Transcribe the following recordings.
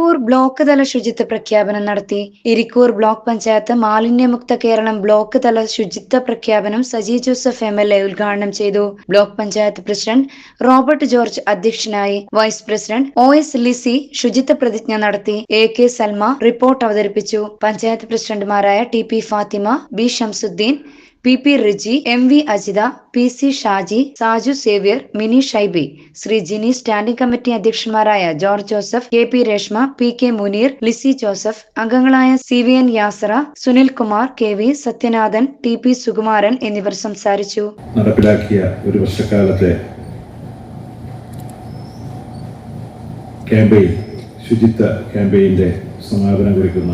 Irikkur block തല ശുചിത്വ പ്രഖ്യാപനം നടത്തി. ഇരിക്കൂർ ബ്ലോക്ക് പഞ്ചായത്ത് മാലിന്യമുക്ത കേരളം ബ്ലോക്ക് തല ശുചിത്വ പ്രഖ്യാപനം Saji Joseph M L A ഉദ്ഘാടനം ചെയ്തു. Block panchayat president Robert George അധ്യക്ഷനായി. Vice president O S Lissy ശുചിത്വ പ്രതിജ്ഞ നടത്തി. എ കെ സൽമ റിപ്പോർട്ട് അവതരിപ്പിച്ചു. പഞ്ചായത്ത് പ്രസിഡന്റുമാരായ T P Fathima B Shamsuddin P P Riji M V Ajitha P C Shaji Saju Xavier Mini Shaibi Sree Jini standing committee അധ്യക്ഷന്മാരായ George Joseph K P Reshma P K Muneer Lissy Joseph അംഗങ്ങളായ C V N Yasara Sunil Kumar K V Sathyanathan T P Sukumaran എന്നിവർ സംസാരിച്ചു. നടപ്പിലാക്കിയ ഒരു വർഷക്കാലത്തെ campaign ശുചിത്വ ക്യാമ്പയിന്റെ സമാപനം കുറിക്കുന്ന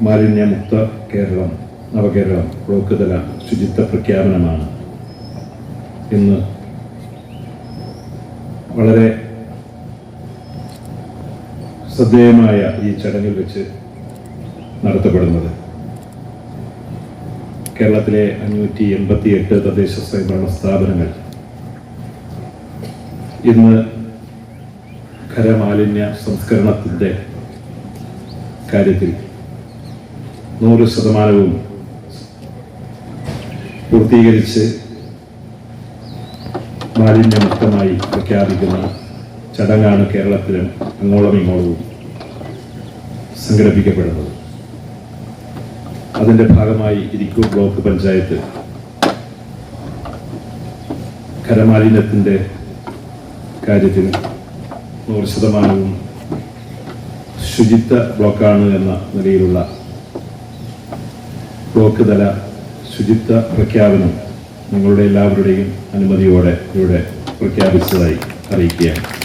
മാലിന്യമുക്ത കേരളം നവകേരളം ബ്ലോക്ക് തല ശുചിത്വ പ്രഖ്യാപനമാണ്. ഇന്ന് വളരെ ശ്രദ്ധേയമായ ഈ ചടങ്ങിൽ വെച്ച് നടത്തപ്പെടുന്നത്. കേരളത്തിലെ അഞ്ഞൂറ്റി എൺപത്തി എട്ട് തദ്ദേശ സ്വയംഭരണ സ്ഥാപനങ്ങൾ ഇന്ന് ഖരമാലിന്യ സംസ്കരണത്തിന്റെ കാര്യത്തിൽ നൂറ് ശതമാനവും പൂർത്തീകരിച്ച് മാലിന്യമുക്തമായി പ്രഖ്യാപിക്കുന്ന ചടങ്ങാണ് കേരളത്തിലും അങ്ങോളം ഇങ്ങോളവും സംഘടിപ്പിക്കപ്പെടുന്നത്. അതിന്റെ ഭാഗമായി ഇരിക്കൂർ ബ്ലോക്ക് പഞ്ചായത്ത് ഖരമാലിന്യത്തിന്റെ കാര്യത്തിൽ നൂറ് ശതമാനവും ശുചിത്വ ബ്ലോക്കാണ് എന്ന നിലയിലുള്ള ബ്ലോക്ക് തല ശുചിത്വ പ്രഖ്യാപനം നിങ്ങളുടെ എല്ലാവരുടെയും അനുമതിയോടെ ഇവിടെ പ്രഖ്യാപിച്ചതായി അറിയിക്കുകയാണ്.